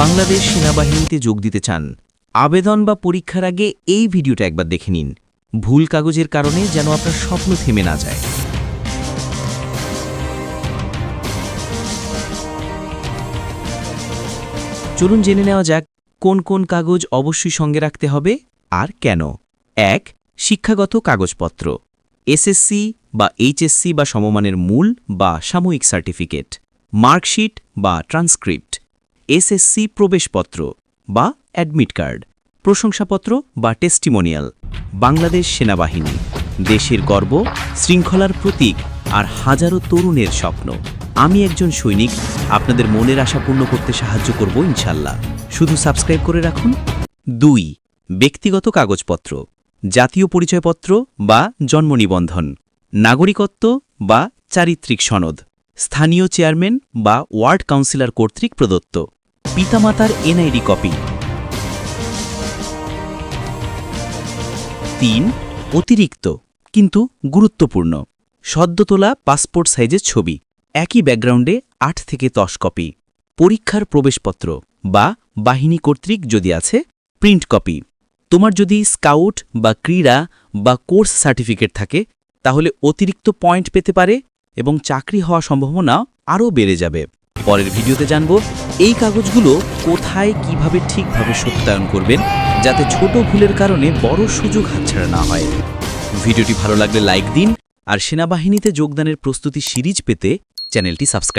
বাংলাদেশ সেনাবাহিনীতে যোগ দিতে চান। আবেদন বা পরীক্ষার আগে এই ভিডিওটা একবার দেখে নিন। ভুল কাগজের কারণে যেন আপনার স্বপ্ন থেমে না যায়। চলুন জেনে নেওয়া যাক, কোন কোন কাগজ অবশ্যই সঙ্গে রাখতে হবে আর কেন। এক, শিক্ষাগত কাগজপত্র। এসএসসি বা এইচএসসি বা সমমানের মূল বা সাময়িক সার্টিফিকেট, মার্কশিট বা ট্রান্সক্রিপ্ট। এসএসসি প্রবেশপত্র বা অ্যাডমিট কার্ড, প্রশংসাপত্র বা টেস্টিমোনিয়াল। বাংলাদেশ সেনাবাহিনী, দেশের গর্ব, শৃঙ্খলার প্রতীক আর হাজারো তরুণের স্বপ্ন। আমি একজন সৈনিক, আপনাদের মনের আশা পূর্ণ করতে সাহায্য করব ইনশাল্লাহ শুধু সাবস্ক্রাইব করে রাখুন। দুই, ব্যক্তিগত কাগজপত্র, জাতীয় পরিচয়পত্র বা জন্ম নিবন্ধন, নাগরিকত্ব বা চারিত্রিক সনদ। স্থানীয় চেয়ারম্যান বা ওয়ার্ড কাউন্সিলর কর্তৃক প্রদত্ত। পিতামাতার এনআইডি কপি। তিন, অতিরিক্ত, কিন্তু গুরুত্বপূর্ণ। সদ্য তোলা পাসপোর্ট সাইজের ছবি। একই ব্যাকগ্রাউন্ডে আট থেকে দশ কপি। পরীক্ষার প্রবেশপত্র বা বাহিনী কর্তৃক যদি আছে, প্রিন্ট কপি। তোমার যদি স্কাউট বা ক্রীড়া বা কোর্স সার্টিফিকেট থাকে, তাহলে অতিরিক্ত পয়েন্ট পেতে পারে এবং চাকরি হওয়া সম্ভাবনা আরও বেড়ে যাবে। পরের ভিডিওতে জানব এই কাগজগুলো কোথায় কীভাবে ঠিকভাবে সত্যায়ন করবেন যাতে ছোট ভুলের কারণে বড় সুযোগ হাতছাড়া না হয়। ভিডিওটি ভালো লাগলে লাইক দিন আর সেনাবাহিনীতে যোগদানের প্রস্তুতি সিরিজ পেতে চ্যানেলটি সাবস্ক্রাইব